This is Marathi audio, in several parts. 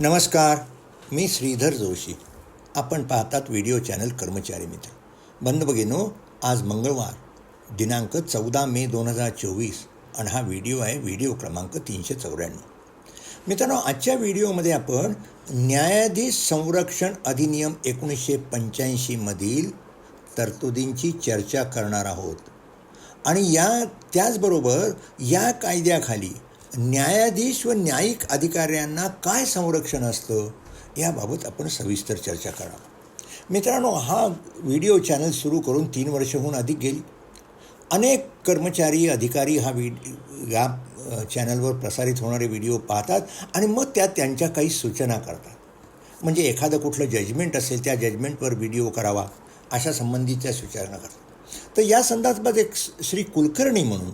नमस्कार मी श्रीधर जोशी. आपण पाहतात व्हिडिओ चॅनल कर्मचारी मित्र. बंद बघेनो आज मंगळवार दिनांक चौदा मे दोन हजार चोवीस आणि हा व्हिडिओ आहे व्हिडिओ क्रमांक तीनशे चौऱ्याण्णव. मित्रांनो आजच्या व्हिडिओमध्ये आपण न्यायाधीश संरक्षण अधिनियम एकोणीसशे पंच्याऐंशीमधील तरतुदींची चर्चा करणार आहोत. आणि या त्याचबरोबर या कायद्याखाली न्यायाधीश व न्यायिक अधिकाऱ्यांना काय संरक्षण असतं याबाबत आपण सविस्तर चर्चा करा मित्रांनो हा व्हिडिओ चॅनल सुरू करून तीन वर्षहून अधिक गेली. अनेक कर्मचारी अधिकारी हा व्हिड या चॅनलवर प्रसारित होणारे व्हिडिओ पाहतात आणि मग त्या त्यांच्या काही सूचना करतात. म्हणजे एखादं कुठलं जजमेंट असेल त्या जजमेंटवर व्हिडिओ करावा अशा संबंधीच्या सूचना करतात. तर या संदर्भात एक श्री कुलकर्णी म्हणून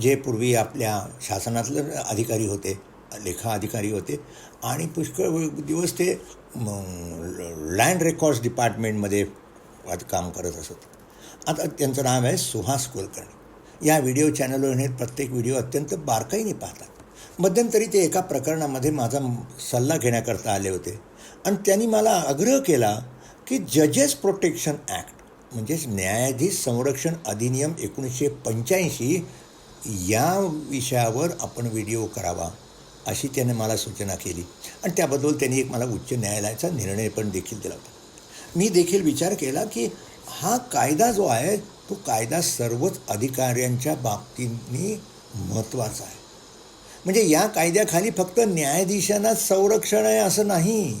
जे पूर्वी आपल्या शासनातले अधिकारी होते लेखा अधिकारी होते आणि पुष्कळ दिवस ते लँड रेकॉर्ड्स डिपार्टमेंटमध्ये काम करत असत. आता त्यांचं नाव आहे सुहास कुलकर्णी. या व्हिडिओ चॅनलवर प्रत्येक व्हिडिओ अत्यंत बारकाईने पाहतात. मध्यंतरी ते एका प्रकरणामध्ये माझा सल्ला घेण्याकरता आले होते आणि त्यांनी मला आग्रह केला की जजेस प्रोटेक्शन ॲक्ट म्हणजेच न्यायाधीश संरक्षण अधिनियम एकोणीसशे पंच्याऐंशी या विषयावर आपण व्हिडिओ करावा अशी त्याने मला सूचना केली. आणि त्याबद्दल त्यांनी एक मला उच्च न्यायालयाचा निर्णय पण देखील दिला होता. मी देखील विचार केला की हा कायदा जो आहे तो कायदा सर्वच अधिकाऱ्यांच्या बाबतींनी महत्त्वाचा आहे. म्हणजे या कायद्याखाली फक्त न्यायाधीशांनाच संरक्षण आहे असं नाही.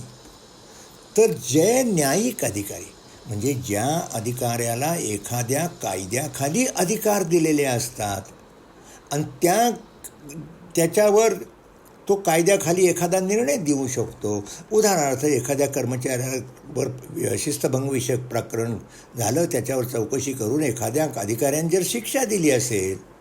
तर जे न्यायिक अधिकारी म्हणजे ज्या अधिकाऱ्याला एखाद्या कायद्याखाली अधिकार दिलेले असतात आणि त्या त्याच्यावर तो कायद्याखाली एखादा निर्णय देऊ शकतो. उदाहरणार्थ एखाद्या कर्मचाऱ्यावर शिस्तभंगविषयक प्रकरण झालं त्याच्यावर चौकशी करून एखाद्या अधिकाऱ्याने जर शिक्षा दिली असेल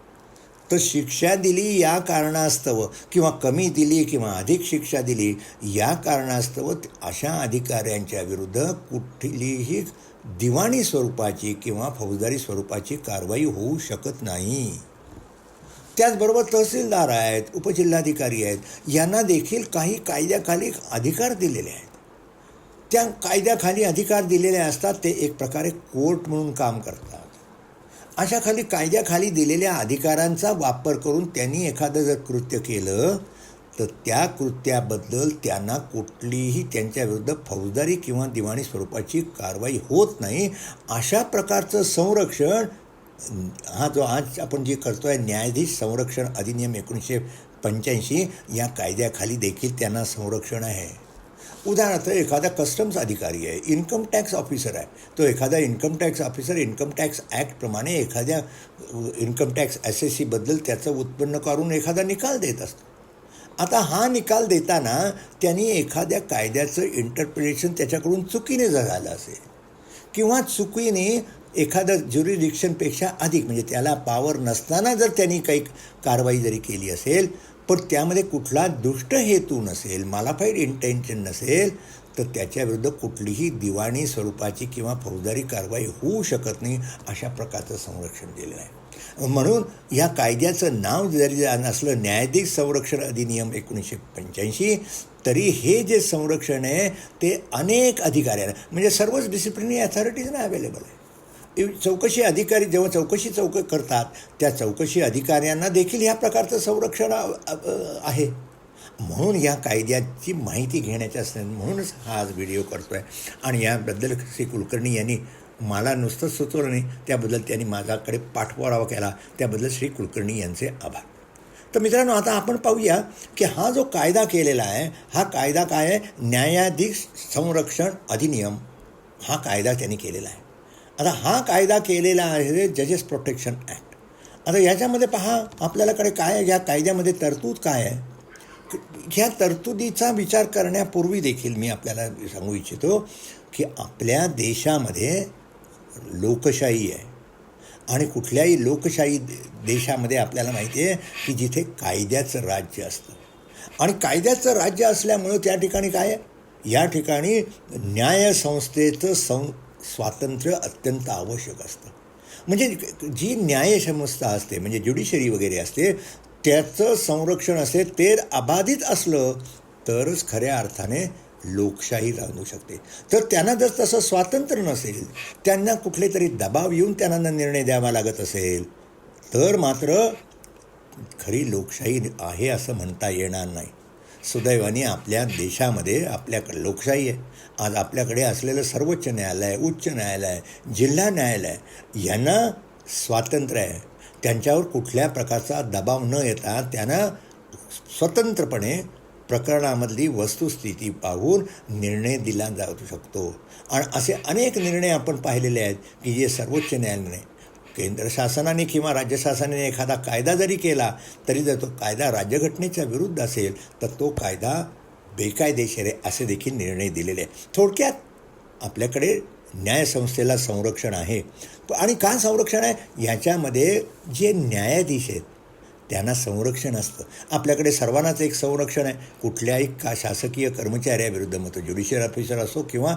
तर शिक्षा दिली या कारणास्तव किंवा कमी दिली किंवा अधिक शिक्षा दिली या कारणास्तव अशा अधिकाऱ्यांच्या विरुद्ध कुठलीही दिवाणी स्वरूपाची किंवा फौजदारी स्वरूपाची कारवाई होऊ शकत नाही. त्याचबरोबर तहसीलदार आहेत उपजिल्हाधिकारी आहेत यांना देखील काही कायद्याखाली अधिकार दिलेले आहेत. त्या कायद्याखाली अधिकार दिलेले असतात ते एक प्रकारे कोर्ट म्हणून काम करतात. अशा खाली कायद्याखाली दिलेल्या अधिकारांचा वापर करून त्यांनी एखादं जर कृत्य केलं तर त्या कृत्याबद्दल त्यांना कुठलीही त्यांच्या विरुद्ध फौजदारी किंवा दिवाणी स्वरूपाची कारवाई होत नाही. अशा प्रकारचं संरक्षण हा जो आज आपण जे करतो आहे न्यायाधीश संरक्षण अधिनियम एकोणीसशे पंच्याऐंशी या कायद्याखाली देखील त्यांना संरक्षण आहे. उदाहरणार्थ एखादा कस्टम्स अधिकारी आहे इन्कम टॅक्स ऑफिसर आहे. तो एखादा income tax officer income tax ॲक्टप्रमाणे एखाद्या इन्कम टॅक्स एस एस सीबद्दल त्याचं उत्पन्न करून एखादा निकाल देत असतो. आता हा निकाल देताना त्यांनी एखाद्या कायद्याचं इंटरप्रिटेशन त्याच्याकडून चुकीने झालं असेल. किंवा चुकीने एखादं ज्युरिडिक्शनपेक्षा अधिक म्हणजे त्याला पावर नसताना जर त्यांनी काही कारवाई जरी केली असेल पण त्यामध्ये कुठला दुष्ट हेतू नसेल मालाफाईड इंटेन्शन नसेल तर त्याच्याविरुद्ध कुठलीही दिवाणी स्वरूपाची किंवा फौजदारी कारवाई होऊ शकत नाही अशा प्रकारचं संरक्षण दिलेलं आहे. म्हणून या कायद्याचं नाव जरी नसलं न्यायाधीश संरक्षण अधिनियम एकोणीसशे पंच्याऐंशी तरी हे जे संरक्षण आहे ते अनेक अधिकाऱ्यांना म्हणजे सर्वच डिसिप्लिनरी अथॉरिटीजना अवेलेबल आहे. चौकशी अधिकारी जेव्हा चौकशी चौक करतात त्या चौकशी अधिकाऱ्यांना देखील ह्या प्रकारचं संरक्षण आहे. म्हणून या कायद्याची माहिती घेण्याच्या स- म्हणूनच हा आज व्हिडिओ करतो आहे आणि याबद्दल श्री कुलकर्णी यांनी मला नुसतंच सुचवलं नाही त्याबद्दल त्यांनी माझ्याकडे पाठपुरावा केला. त्याबद्दल श्री कुलकर्णी यांचे आभार. तर मित्रांनो आता आपण पाहूया की हा जो कायदा केलेला आहे हा कायदा काय आहे? न्यायाधीश संरक्षण अधिनियम. हा कायदा त्यांनी केलेला आहे. आता हा कायदा केलेला आहे जजेस प्रोटेक्शन ॲक्ट आता याच्यामध्ये पहा आपल्यालाकडे काय आहे? या कायद्यामध्ये तरतूद काय आहे? ह्या तरतुदीचा विचार करण्यापूर्वी देखील मी आपल्याला सांगू इच्छितो की आपल्या देशामध्ये लोकशाही आहे. आणि कुठल्याही लोकशाही देशामध्ये आपल्याला माहिती आहे की जिथे कायद्याचं राज्य असतं. आणि कायद्याचं राज्य असल्यामुळं त्या ठिकाणी काय आहे? या ठिकाणी न्यायसंस्थेचं सं स्वातंत्र्य अत्यंत आवश्यक असतं. म्हणजे जी न्यायसंस्था असते म्हणजे ज्युडिशरी वगैरे असते त्याचं संरक्षण असेल ते अबाधित असलं तरच खऱ्या अर्थाने लोकशाही राहू शकते. तर त्यांना जर तसं स्वातंत्र्य नसेल त्यांना कुठले तरी दबाव येऊन त्यांना निर्णय द्यावा लागत असेल तर मात्र खरी लोकशाही आहे असं म्हणता येणार नाही. सुदैवाने आपल्या देशामध्ये आपल्याकडे लोकशाही आहे. आज आपल्याकडे असलेलं सर्वोच्च न्यायालय उच्च न्यायालय जिल्हा न्यायालय यांना स्वातंत्र्य आहे. त्यांच्यावर कुठल्या प्रकारचा दबाव न येता त्यांना स्वतंत्रपणे प्रकरणामधली वस्तुस्थिती पाहून निर्णय दिला जाऊ शकतो. आणि असे अनेक निर्णय आपण पाहिलेले आहेत की जे सर्वोच्च न्यायालयाने केंद्र शासनाने किंवा राज्य शासनाने एखादा कायदा जरी केला तरी जर तो कायदा राज्यघटनेच्या विरुद्ध असेल तर तो कायदा बेकायदेशीर आहे असे देखील निर्णय दिलेले आहे थोडक्यात आपल्याकडे न्यायसंस्थेला संरक्षण आहे. आणि का संरक्षण आहे? याच्यामध्ये जे न्यायाधीश आहेत त्यांना संरक्षण असतं. आपल्याकडे सर्वांनाच एक संरक्षण आहे. कुठल्याही का शासकीय कर्मचाऱ्याविरुद्ध मग तो ज्युडिशियल ऑफिसर असो किंवा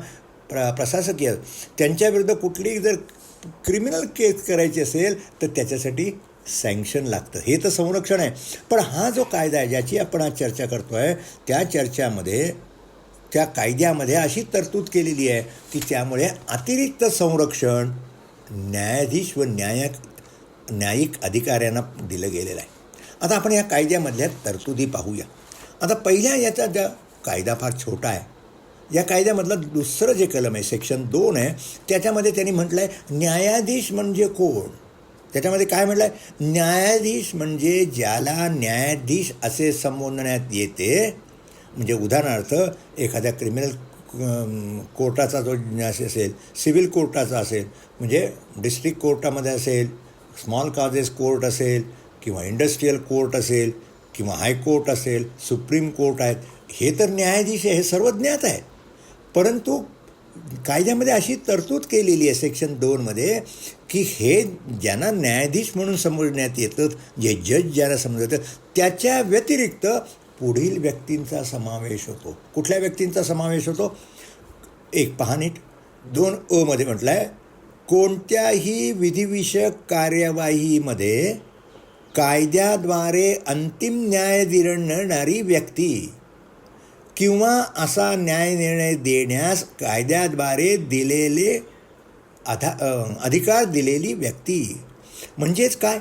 प्र प्रशासकीय त्यांच्याविरुद्ध कुठलीही जर क्रिमिनल केस करायची असेल तर त्याच्यासाठी सँक्शन लागतं. हे तर संरक्षण आहे. पण हा जो कायदा आहे ज्याची आपण आज चर्चा करतो आहे त्या चर्चामध्ये त्या कायद्यामध्ये अशी तरतूद केलेली आहे की त्यामुळे अतिरिक्त संरक्षण न्यायाधीश व न्यायक न्यायिक अधिकाऱ्यांना दिलं गेलेलं आहे. आता आपण या कायद्यामधल्या तरतुदी पाहूया. आता पहिल्या याचा ज्या कायदा फार छोटा आहे. या कायद्यामधलं दुसरं जे कलम आहे सेक्शन दोन आहे त्याच्यामध्ये त्यांनी म्हटलं आहे न्यायाधीश म्हणजे कोण? त्याच्यामध्ये काय म्हटलं आहे न्यायाधीश म्हणजे ज्याला न्यायाधीश असे संबोधण्यात येते म्हणजे उदाहरणार्थ एखाद्या क्रिमिनल कोर्टाचा जो असेल सिव्हिल कोर्टाचा असेल म्हणजे डिस्ट्रिक्ट कोर्टामध्ये असेल स्मॉल काजेस कोर्ट असेल किंवा इंडस्ट्रीयल कोर्ट असेल किंवा हायकोर्ट असेल सुप्रीम कोर्ट आहेत हे तर न्यायाधीश आहे हे सर्व ज्ञात आहे परंतु कायद्यामध्ये अशी तरतूद केलेली आहे सेक्शन दोनमध्ये की हे ज्यांना न्यायाधीश म्हणून समजण्यात येतं जे जज ज्यांना समजतं त्याच्या व्यतिरिक्त पुढील व्यक्तींचा समावेश होतो. कुठल्या व्यक्तींचा समावेश होतो? एक पहानीट दोन अमध्ये म्हटलं आहे कोणत्याही विधिविषयक कार्यवाहीमध्ये कायद्याद्वारे अंतिम न्याय देणारी व्यक्ती किंवा असा न्याय निर्णय देण्यास कायद्याद्वारे दिलेले अधा अधिकार दिलेली व्यक्ती. म्हणजेच काय?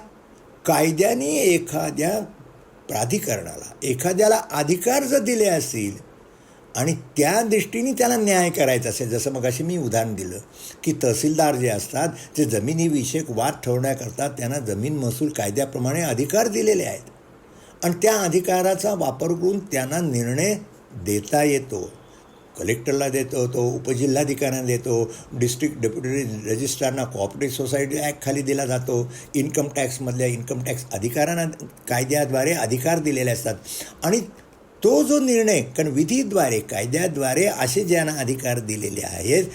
कायद्याने एखाद्या प्राधिकरणाला एखाद्याला अधिकार जर दिले असतील आणि त्या दृष्टीने त्याला न्याय करायचा असेल जसं मग अशी मी उदाहरण दिलं की तहसीलदार जे असतात ते जमिनीविषयक वाद ठेवण्याकरता त्यांना जमीन महसूल कायद्याप्रमाणे अधिकार दिलेले आहेत. आणि त्या अधिकाराचा वापर करून त्यांना निर्णय देता येतो कलेक्टरला देतो तो उपजिल्हाधिकाऱ्यांना देतो डिस्ट्रिक्ट डेप्युटी रजिस्ट्रारना कोऑपरेटिव्ह सोसायटी ॲक्ट खाली दिला जातो इन्कम टॅक्समधल्या इन्कम टॅक्स अधिकाऱ्यांना कायद्याद्वारे अधिकार दिलेले असतात. आणि तो जो निर्णय कारण विधीद्वारे कायद्याद्वारे असे ज्यांना अधिकार दिलेले आहेत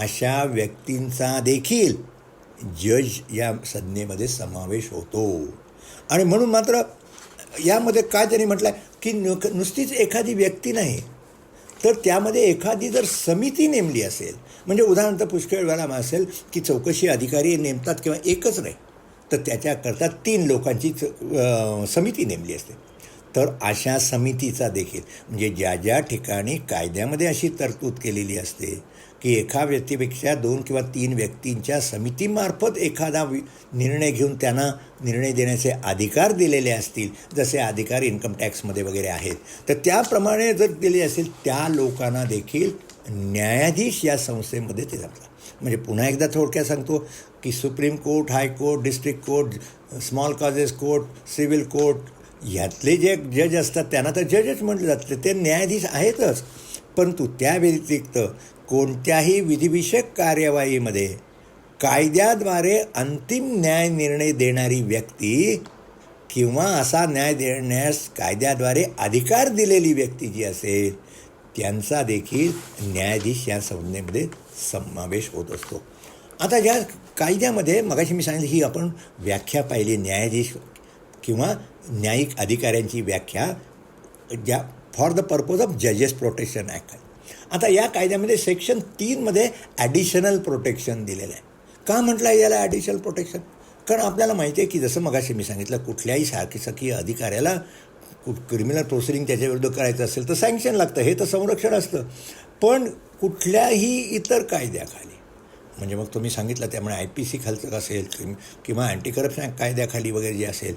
अशा व्यक्तींचा देखील जज या संज्ञेमध्ये समावेश होतो. आणि म्हणून मात्र यामध्ये काय त्यांनी म्हटलं आहे की नु नुसतीच एखादी व्यक्ती नाही तर त्यामध्ये एखादी जर समिती नेमली असेल म्हणजे उदाहरणार्थ पुष्कळ वेळा असेल की चौकशी अधिकारी नेमतात किंवा एकच नाही तर त्याच्याकरता तीन लोकांची समिती नेमली असते. तर अशा समितीचा देखील म्हणजे ज्या ज्या ठिकाणी कायद्यामध्ये अशी तरतूद केलेली असते की एका व्यक्तीपेक्षा दोन किंवा तीन व्यक्तींच्या समितीमार्फत एखादा निर्णय घेऊन त्यांना निर्णय देण्याचे अधिकार दिलेले असतील जसे अधिकार इन्कम टॅक्समध्ये वगैरे आहेत तर त्याप्रमाणे जर दिले असेल त्या लोकांना देखील न्यायाधीश या संस्थेमध्ये ते जातात म्हणजे पुन्हा एकदा थोडक्यात सांगतो की supreme court high court district court small causes court civil court यातले जे जज असतात त्यांना तर जजच म्हटलं जातं. ते न्यायाधीश आहेतच. परंतु त्या व्यतिरिक्त कोणत्याही विधिविषयक कार्यवाहीमध्ये कायद्याद्वारे अंतिम न्याय निर्णय देणारी व्यक्ती किंवा असा न्याय देण्यास कायद्याद्वारे अधिकार दिलेली व्यक्ती जी असेल त्यांचा देखील न्यायाधीश या संज्ञेमध्ये समावेश होत असतो. आता ज्या कायद्यामध्ये मगाशी मी सांगितलं ही आपण व्याख्या पाहिली न्यायाधीश किंवा न्यायिक अधिकाऱ्यांची व्याख्या ज्या फॉर द पर्पज ऑफ जजेस प्रोटेक्शन ॲक्ट आता या कायद्यामध्ये सेक्शन तीनमध्ये ॲडिशनल प्रोटेक्शन दिलेलं आहे. का म्हटलं आहे याला ॲडिशनल प्रोटेक्शन कारण आपल्याला माहिती आहे की जसं मगाशी मी सांगितलं कुठल्याही शासकीय अधिकाऱ्याला कु क्रिमिनल प्रोसिडिंग त्याच्याविरुद्ध करायचं असेल तर सँक्शन लागतं. हे तर संरक्षण असतं. पण कुठल्याही इतर कायद्याखाली म्हणजे मग तुम्ही सांगितलं त्यामुळे आय पी सी खालचं असेल किंवा अँटी करप्शन कायद्याखाली वगैरे जे असेल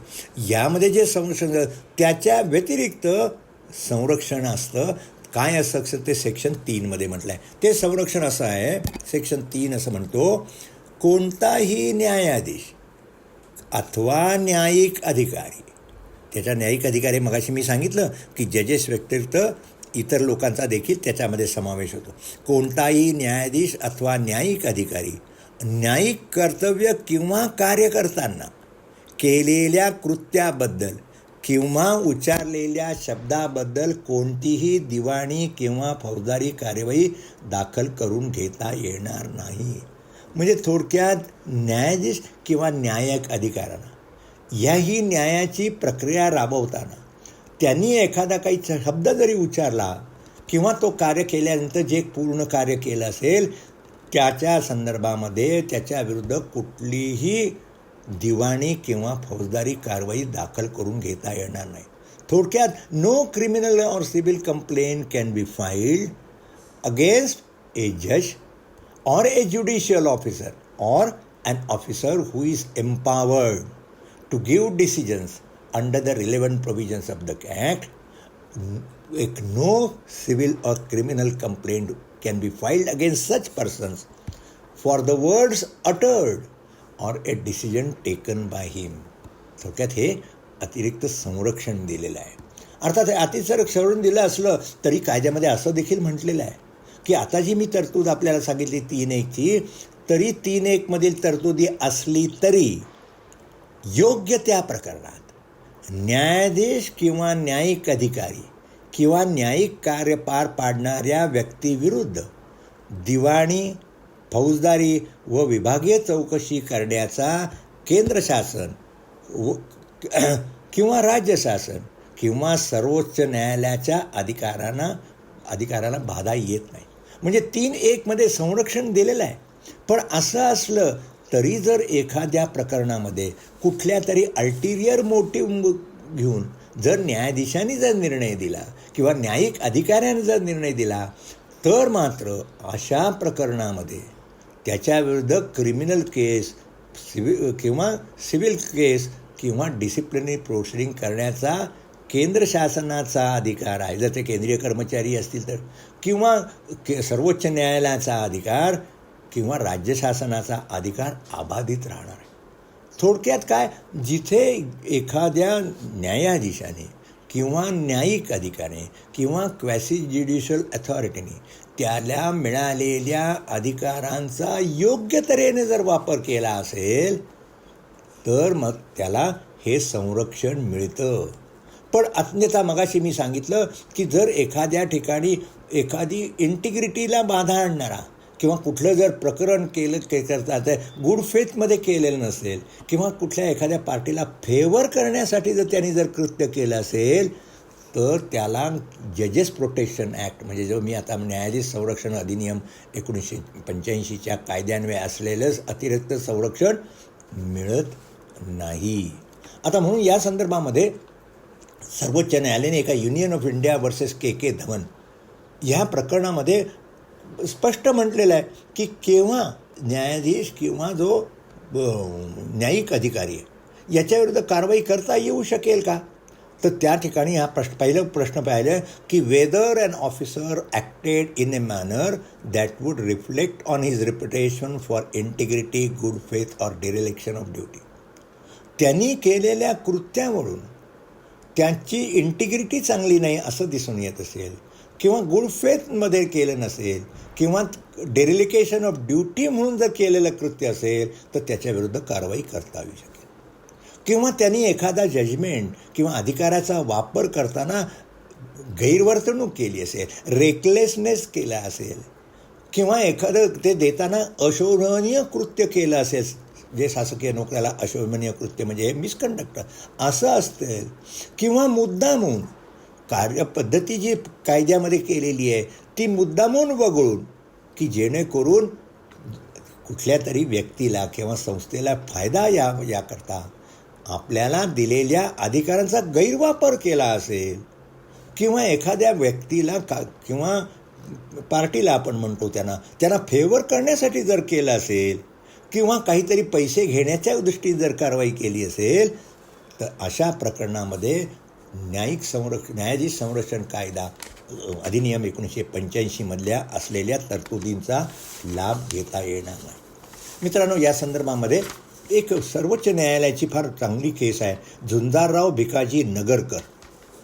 यामध्ये जे संरक्षण त्याच्या व्यतिरिक्त संरक्षण असतं. काय असं असतं ते सेक्शन तीनमध्ये म्हटलं आहे ते संरक्षण असं आहे सेक्शन तीन असं म्हणतो कोणताही न्यायाधीश अथवा न्यायिक अधिकारी त्याच्या न्यायिक अधिकारी मगाशी मी सांगितलं की जजेस व्यतिरिक्त इतर लोकांचा देखील त्याच्यामध्ये समावेश होतो. कोणताही न्यायाधीश अथवा न्यायिक अधिकारी न्यायिक कर्तव्य किंवा कार्य करताना केलेल्या कृत्याबद्दल किंवा उच्चारलेल्या शब्दाबद्दल कोणतीही दिवाणी किंवा फौजदारी कार्यवाही दाखल करून घेता येणार नाही. म्हणजे थोडक्यात न्यायाधीश किंवा न्यायिक अधिकाऱ्यांना याही न्यायाची प्रक्रिया राबवताना त्यांनी एखादा काही शब्द जरी उच्चारला किंवा तो कार्य केल्यानंतर जे पूर्ण कार्य केलं असेल, त्याच्या संदर्भामध्ये त्याच्याविरुद्ध कुठलीही दिवाणी किंवा फौजदारी कारवाई दाखल करून घेता येणार नाही. थोडक्यात no criminal or civil complain can be filed against a जज or a judicial officer or an officer who is empowered to give decisions under the relevant provisions of the act no civil or criminal complaint can be filed against such persons for the words uttered or a decision taken by him थोडक्यात हे अतिरिक्त संरक्षण दिलेलं आहे अर्थात हे अतिसंरक्षण दिलं असलं तरी कायद्यामध्ये असं देखील म्हटलेलं आहे की आता जी मी तरतूद आपल्याला सांगितली तीन एकची तरी तीन एकमधील तरतुदी असली तरी योग्य त्या प्रकरणात न्यायाधीश किंवा न्यायिक अधिकारी किंवा न्यायिक कार्य पार पाडणाऱ्या व्यक्तीविरुद्ध दिवाणी फौजदारी व विभागीय चौकशी करण्याचा केंद्र शासन व किंवा राज्य शासन किंवा सर्वोच्च न्यायालयाच्या अधिकारांना अधिकाराला बाधा येत नाही. म्हणजे तीन एकमध्ये संरक्षण दिलेलं आहे. पण असं असलं तरी जर एखाद्या प्रकरणामध्ये कुठल्या तरी अल्टिरियर मोटिव्ह घेऊन जर न्यायाधीशांनी जर निर्णय दिला किंवा न्यायिक अधिकाऱ्याने जर निर्णय दिला तर मात्र अशा प्रकरणामध्ये त्याच्याविरुद्ध क्रिमिनल केस सिव्हि किंवा सिव्हिल केस किंवा डिसिप्लिनरी प्रोसिडिंग करण्याचा केंद्र शासनाचा अधिकार आहे. जर ते केंद्रीय कर्मचारी असतील तर. किंवा के सर्वोच्च न्यायालयाचा अधिकार किंवा राज्य शासनाचा अधिकार अबाधित राहणार आहे. थोडक्यात काय? जिथे एखाद्या न्यायाधीशाने किंवा न्यायिक अधिकाऱ्याने किंवा क्वॅसी ज्युडिशियल अथॉरिटीने त्याला मिळालेल्या अधिकारांचा योग्य तऱ्हेने जर वापर केला असेल तर मग त्याला हे संरक्षण मिळतं. पण अन्यथा मगाशी मी सांगितलं की जर एखाद्या ठिकाणी एखादी इंटिग्रिटीला बाधा आणणारा किंवा कुठलं जर प्रकरण केलं के तर गुड फेथमध्ये केलेलं नसेल किंवा कुठल्या एखाद्या पार्टीला फेवर करण्यासाठी जर त्यांनी जर कृत्य केलं असेल तर त्याला जजेस प्रोटेक्शन ॲक्ट म्हणजे जो मी आता न्यायाधीश संरक्षण अधिनियम एकोणीसशे पंच्याऐंशीच्या कायद्यान्वये असलेलंच अतिरिक्त संरक्षण मिळत नाही. आता म्हणून या संदर्भामध्ये सर्वोच्च न्यायालयाने एका union of India versus K K Dhawan ह्या प्रकरणामध्ये स्पष्ट म्हटलेलं आहे की केव्हा न्यायाधीश किंवा जो न्यायिक अधिकारी आहे याच्याविरुद्ध कारवाई करता येऊ शकेल का? तर त्या ठिकाणी हा प्रश्न पहिलं प्रश्न पाहिलं की whether and officer acted in a manner that would reflect on his reputation for integrity good faith or dereliction of duty त्यांनी केलेल्या कृत्यावरून त्यांची इंटिग्रिटी चांगली नाही असं दिसून येत असेल. किंवा गुड फेथमध्ये केलं नसेल किंवा डेरिलिकेशन ऑफ ड्युटी म्हणून जर केलेलं कृत्य असेल तर त्याच्याविरुद्ध कारवाई करता येऊ शकेल. किंवा त्यांनी एखादा जजमेंट किंवा अधिकाराचा वापर करताना गैरवर्तणूक केली असेल रेकलेसनेस केला असेल किंवा एखादं ते देताना अशोभनीय कृत्य केलं असेल जे शासकीय नोकऱ्याला अशोभनीय कृत्य म्हणजे हे मिसकंडक्ट असं असतं किंवा मुद्दामून कार्यपद्धती जी कायद्यामध्ये केलेली आहे ती मुद्दामून वगळून की जेणेकरून कुठल्या तरी व्यक्तीला किंवा संस्थेला फायदा या याकरता आपल्याला दिलेल्या अधिकारांचा गैरवापर केला असेल किंवा एखाद्या व्यक्तीला का किंवा पार्टीला आपण म्हणतो त्यांना त्यांना फेवर करण्यासाठी जर केलं असेल किंवा काहीतरी पैसे घेण्याच्या दृष्टीने जर कारवाई केली असेल तर अशा प्रकरणामध्ये न्यायिक संरक्ष न्यायाधीश संरक्षण कायदा अधिनियम एकोणीसशे पंच्याऐंशीमधल्या असलेल्या तरतुदींचा लाभ घेता येणार नाही. मित्रांनो या संदर्भामध्ये एक सर्वोच्च न्यायालयाची फार चांगली केस आहे. झुंजारराव भिकाजी नगरकर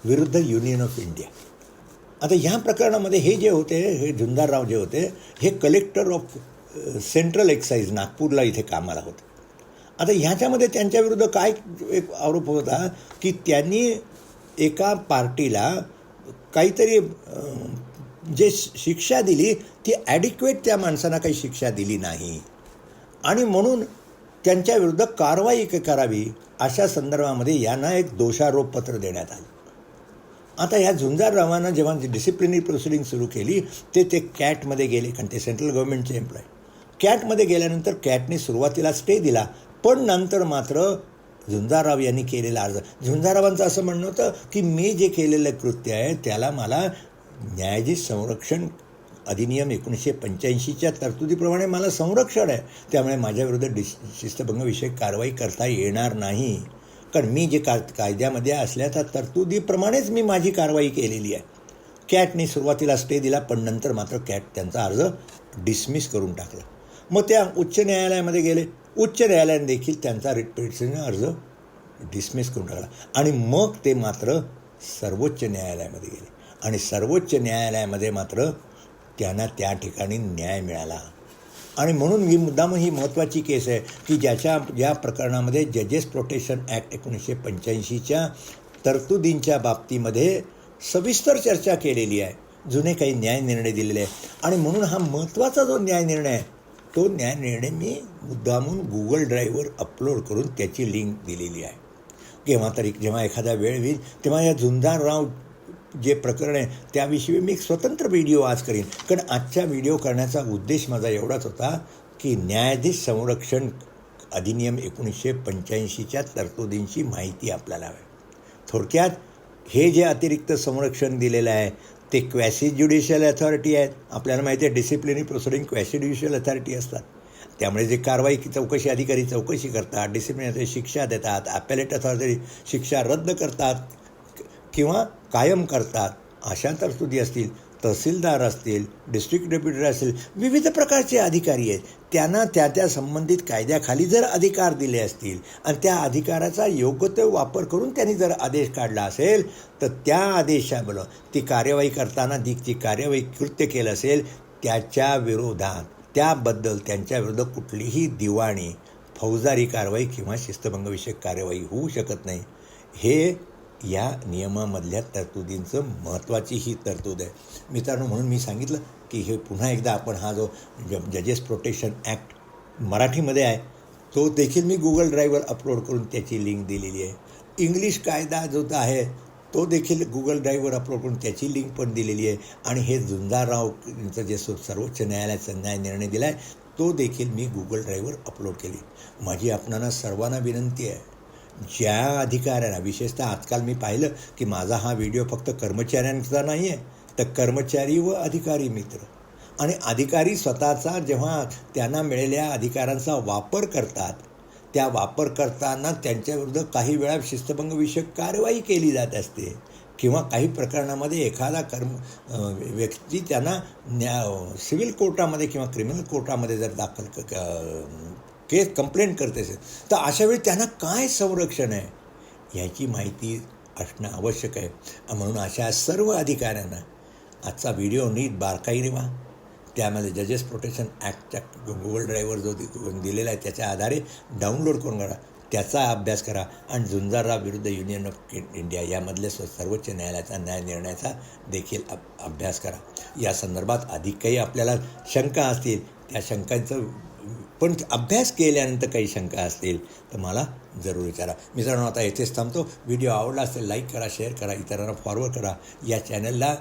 विरुद्ध युनियन ऑफ इंडिया. आता ह्या प्रकरणामध्ये हे जे होते हे झुंजारराव जे होते हे कलेक्टर ऑफ सेंट्रल एक्साईज नागपूरला इथे कामाला होते. आता ह्याच्यामध्ये त्यांच्याविरुद्ध काय एक आरोप होता की त्यांनी एका पार्टीला काहीतरी जे शिक्षा दिली ती ॲडिक्वेट त्या माणसांना काही शिक्षा दिली नाही. आणि म्हणून त्यांच्याविरुद्ध कारवाई क- करावी अशा संदर्भामध्ये यांना एक दोषारोपपत्र देण्यात आलं. आता ह्या झुंजाररावांना जेव्हा डिसिप्लिनरी प्रोसिडिंग सुरू केली ते ते कॅटमध्ये गेले कारण ते सेंट्रल गव्हर्नमेंटचे एम्प्लॉय कॅटमध्ये गेल्यानंतर कॅटने सुरुवातीला स्टे दिला पण नंतर मात्र झुंजाराव यांनी केलेला अर्ज. झुंजाररावांचं असं म्हणणं होतं की मी जे केलेलं कृत्य आहे त्याला मला न्यायाधीश संरक्षण अधिनियम एकोणीसशे पंच्याऐंशीच्या तरतुदीप्रमाणे मला संरक्षण आहे. त्यामुळे माझ्याविरुद्ध डिश शिस्तभंगविषयक कारवाई करता येणार नाही. कारण मी जे का कायद्यामध्ये असल्या त्या तरतुदीप्रमाणेच मी माझी कारवाई केलेली आहे. कॅटने सुरुवातीला स्टे दिला पण नंतर मात्र कॅट त्यांचा अर्ज डिसमिस करून टाकला. मग त्या उच्च न्यायालयामध्ये गेले. उच्च न्यायालयाने देखील त्यांचा रिट पिटिशन अर्ज डिसमिस करून टाकला. आणि मग ते मात्र सर्वोच्च न्यायालयामध्ये गेले. आणि सर्वोच्च न्यायालयामध्ये मात्र त्यांना त्या ठिकाणी न्याय मिळाला. आणि म्हणून ही मुद्दाम ही महत्त्वाची केस आहे की ज्याच्या ज्या प्रकरणामध्ये जजेस प्रोटेक्शन ॲक्ट एकोणीसशे पंच्याऐंशीच्या तरतुदींच्या बाबतीमध्ये सविस्तर चर्चा केलेली आहे. जुने काही न्याय निर्णय दिलेले आहे. आणि म्हणून हा महत्त्वाचा जो न्याय निर्णय आहे तो न्याय निर्णय मी मुद्दामून गुगल ड्राईव्हवर अपलोड करून त्याची लिंक दिलेली आहे. केव्हा तरी जेव्हा एखादा वेळ होईल तेव्हा या झुंजारराव जे प्रकरण आहे त्याविषयी मी एक स्वतंत्र व्हिडिओ आज करीन. कारण आजचा व्हिडिओ करण्याचा उद्देश माझा एवढाच होता की न्यायाधीश संरक्षण अधिनियम एकोणीसशे पंच्याऐंशीच्या तरतुदींची माहिती आपल्याला हवी थोडक्यात हे जे अतिरिक्त संरक्षण दिलेलं आहे ते क्वॅसी ज्युडिशियल अथॉरिटी आहेत. आपल्याला माहिती आहे disciplinary proceeding quasi judicial authority असतात. त्यामुळे जे कारवाई की चौकशी अधिकारी चौकशी करतात डिसिप्लिनरी शिक्षा देतात ॲपेलेट अथॉरिटी शिक्षा रद्द करतात किंवा कायम करतात अशा तरतुदी असतील. तहसीलदार असतील डिस्ट्रिक्ट डेप्युटी असतील विविध प्रकारचे अधिकारी आहेत. त्यांना त्या त्या संबंधित कायद्याखाली जर अधिकार दिले असतील आणि त्या अधिकाराचा योग्य ते वापर करून त्यांनी जर आदेश काढला असेल तर त्या आदेशाबरोबर ती कार्यवाही करताना ती जी कार्यवाही कृत्य केलं असेल त्याच्या विरोधात त्याबद्दल त्यांच्याविरुद्ध कुठलीही दिवाणी फौजदारी कारवाई किंवा शिस्तभंगविषयक कार्यवाही होऊ शकत नाही. हे या नियमामधल्या तरतुदींचं महत्त्वाची ही तरतूद आहे. मित्रांनो म्हणून मी सांगितलं की हे पुन्हा एकदा आपण हा जो ज जजेस प्रोटेक्शन ॲक्ट मराठीमध्ये आहे तो देखील मी गुगल ड्राईव्हवर अपलोड करून त्याची लिंक दिलेली आहे. इंग्लिश कायदा जो आहे तो देखील गुगल ड्राईव्हवर अपलोड करून त्याची लिंक पण दिलेली आहे. आणि हे झुंजारराव यांचं जे सर्वोच्च न्यायालयाचा न्याय निर्णय दिला आहे तो देखील मी गुगल ड्राईव्हवर अपलोड केली. माझी आपणाला सर्वांना विनंती आहे ज्या अधिकाऱ्यांना विशेषतः आजकाल मी पाहिलं की माझा हा व्हिडिओ फक्त कर्मचाऱ्यांचा नाही आहे तर कर्मचारी व अधिकारी मित्र. आणि अधिकारी स्वतःचा जेव्हा त्यांना मिळालेल्या अधिकारांचा वापर करतात त्या वापर करताना त्यांच्याविरुद्ध काही वेळा शिस्तभंगविषयक कारवाई केली जात असते किंवा काही प्रकरणामध्ये एखादा कर्म व्यक्ती त्यांना न्या सिव्हिल कोर्टामध्ये किंवा क्रिमिनल कोर्टामध्ये जर दाखल क- क- केस कंप्लेंट करते असेल. तर अशावेळी त्यांना काय संरक्षण आहे? याची माहिती असणं आवश्यक आहे. म्हणून अशा सर्व अधिकाऱ्यांना आजचा व्हिडिओ नीट बारकाईने व्हा त्यामध्ये जजेस प्रोटेक्शन ॲक्टच्या गुगल ड्राईव्हर जो दिलेला आहे त्याच्या आधारे डाउनलोड करून करा त्याचा अभ्यास करा. आणि झुंजारराव विरुद्ध युनियन ऑफ इंडिया यामधल्या स्व- सर्वोच्च न्यायालयाचा न्याय निर्णयाचा देखील अभ्यास करा. या संदर्भात अधिक काही आपल्याला शंका असतील त्या शंकांचं पण अभ्यास केल्यानंतर काही शंका असतील तर मला जरूर विचारा. मित्रांनो आता येथेच थांबतो. व्हिडिओ आवडला असेल लाईक करा शेअर करा इतरांना फॉरवर्ड करा. या चॅनलला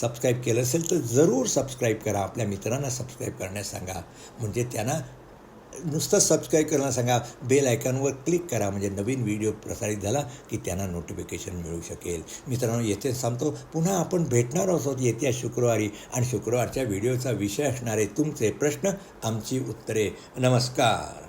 सबस्क्राईब केलं असेल तर जरूर सबस्क्राईब करा. आपल्या मित्रांना सबस्क्राईब करण्यास सांगा. म्हणजे त्यांना नुसतं सबस्क्राईब करायला सांगा बेल आयकॉनवर क्लिक करा म्हणजे नवीन व्हिडिओ प्रसारित झाला की त्यांना नोटिफिकेशन मिळू शकेल. मित्रांनो येथे सांगतो पुन्हा आपण भेटणार आहोत येत्या शुक्रवारी आणि शुक्रवारच्या व्हिडिओचा विषय असणारे तुमचे प्रश्न आमची उत्तरे. नमस्कार.